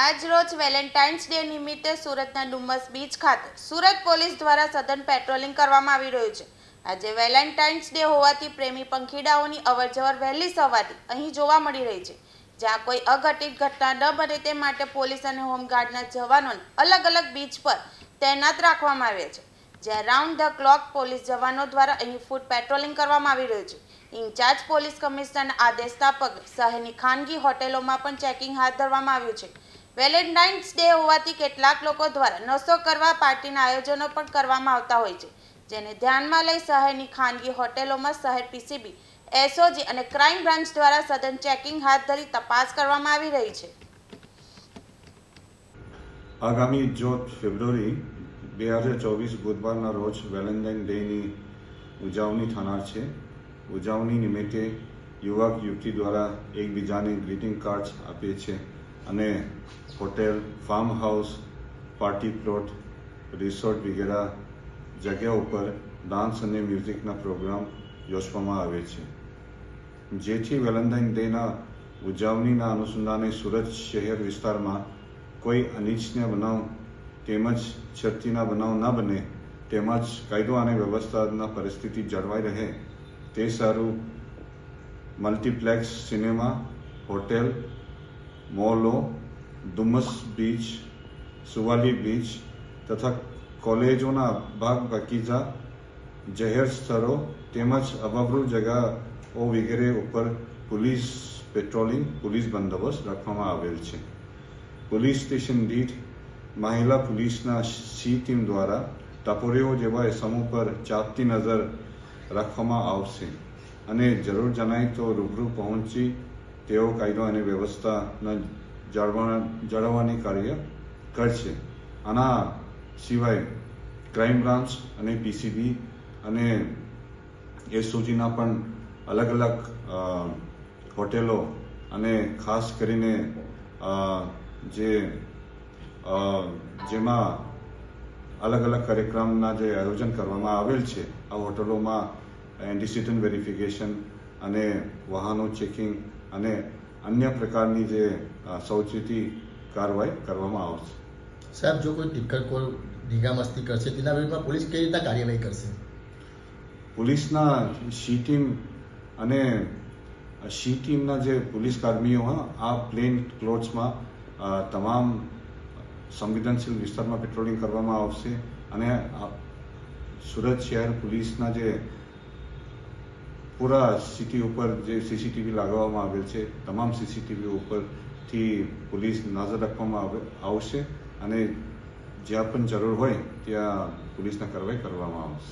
આજ રોજ Valentine's day નિમિત્તે સુરતના ડુમસ બીચ ખાતે સુરત પોલીસ દ્વારા સઘન પેટ્રોલિંગ કરવામાં આવી રહ્યું છે. આજે વેલેન્ટાઇન્સ ડે હોવાથી પ્રેમી પંખીડાઓની અવરજવર વહેલી સવારથી અહીં જોવા મળી રહી છે. જ્યાં કોઈ અઘટિત ઘટના ન બને તે માટે પોલીસ અને હોમગાર્ડના જવાનોને અલગ અલગ બીચ પર તૈનાત રાખવામાં આવ્યા છે. જ્યાં રાઉન્ડ ધ ક્લોક પોલીસ જવાનો દ્વારા અહીં ફૂડ પેટ્રોલિંગ કરવામાં આવી રહ્યું છે. ઇન્ચાર્જ પોલીસ કમિશનરના આદેશના પગલે શહેરની ખાનગી હોટેલોમાં પણ ચેકિંગ હાથ ધરવામાં આવ્યું છે. વેલેન્ટાઇન્સ ડે હોવાથી કેટલાક લોકો દ્વારા નશો કરવા પાર્ટીના આયોજનો પણ કરવામાં આવતા હોય છે, જેને ધ્યાનમાં લઈ શહેરની ખાનગી હોટેલોમાં શહેર પીસીબી, એસઓજી અને ક્રાઇમ બ્રાન્ચ દ્વારા સઘન ચેકિંગ હાથ ધરી તપાસ કરવામાં આવી રહી છે. આગામી ચોથ ફેબ્રુઆરી બે હજાર ચોવીસ બુધવારના રોજ વેલેન્ટાઇન ડેની ઉજવણી થનાર છે. ઉજવણી નિમિત્તે યુવક યુવતી દ્વારા એકબીજાને ગ્રીટિંગ કાર્ડ્સ આપે છે અને hotel farm house party plot resort વગેરે જગ્યા ઉપર ડાન્સ અને મ્યુઝિકના પ્રોગ્રામ યોજવામાં આવે છે. જેથી વેલેન્ટાઇન ડેના ઉજવણીના અનુસંધાને સુરત શહેર વિસ્તારમાં કોઈ અનિચ્છનીય બનાવ તેમજ છતીના બનાવ ન બને તેમજ કાયદો અને વ્યવસ્થાના પરિસ્થિતિ જળવાઈ રહે તે સારું મલ્ટીપ્લેક્સ સિનેમા, હોટેલ, મોલો ડુમસ બીચ, સુવાલી બીચ તથા કોલેજોના ભાગ બગીચા જાહેર સ્થળો તેમજ અભાવરૂ જગાઓ વગેરે ઉપર પોલીસ પેટ્રોલિંગ, પોલીસ બંદોબસ્ત રાખવામાં આવેલ છે. પોલીસ સ્ટેશન દીઠ મહિલા પોલીસના સી ટીમ દ્વારા ટપોરીઓ જેવા સમૂહ પર ચાપતી નજર રાખવામાં આવશે અને જરૂર જણાય તો રૂબરૂ પહોંચી તેઓ કાયદો અને વ્યવસ્થાના જાળવવાની કાર્ય કરશે. આના સિવાય ક્રાઇમ બ્રાન્ચ અને પીસીબી અને એસઓજીના પણ અલગ અલગ હોટેલો અને ખાસ કરીને જે જેમાં અલગ અલગ કાર્યક્રમના જે આયોજન કરવામાં આવેલ છે, આ હોટલોમાં એન્ટિસિડન્ટ વેરિફિકેશન અને વાહનો ચેકિંગ અને અન્ય પ્રકારની જે સૌચેતી કાર્યવાહી કરવામાં આવશે. સાહેબ જો કોઈ ટિક્કર કોલ ધીંગામસ્તી કરશે તેના વિરુદ્ધમાં પોલીસ કઈ રીતના કાર્યવાહી કરશે? પોલીસના સી ટીમ અને સી ટીમના જે પોલીસ કર્મીઓ હા આ પ્લેન ક્લોથ્સમાં તમામ સંવેદનશીલ વિસ્તારમાં પેટ્રોલિંગ કરવામાં આવશે અને સુરત શહેર પોલીસના જે પૂરા સિટી ઉપર જે સીસીટીવી લગાવવામાં આવેલ છે, તમામ સીસીટીવી ઉપરથી પોલીસ નજર રાખવામાં આવે, આવશે અને જ્યાં પણ જરૂર હોય ત્યાં પોલીસના કાર્યવાહી કરવામાં આવશે.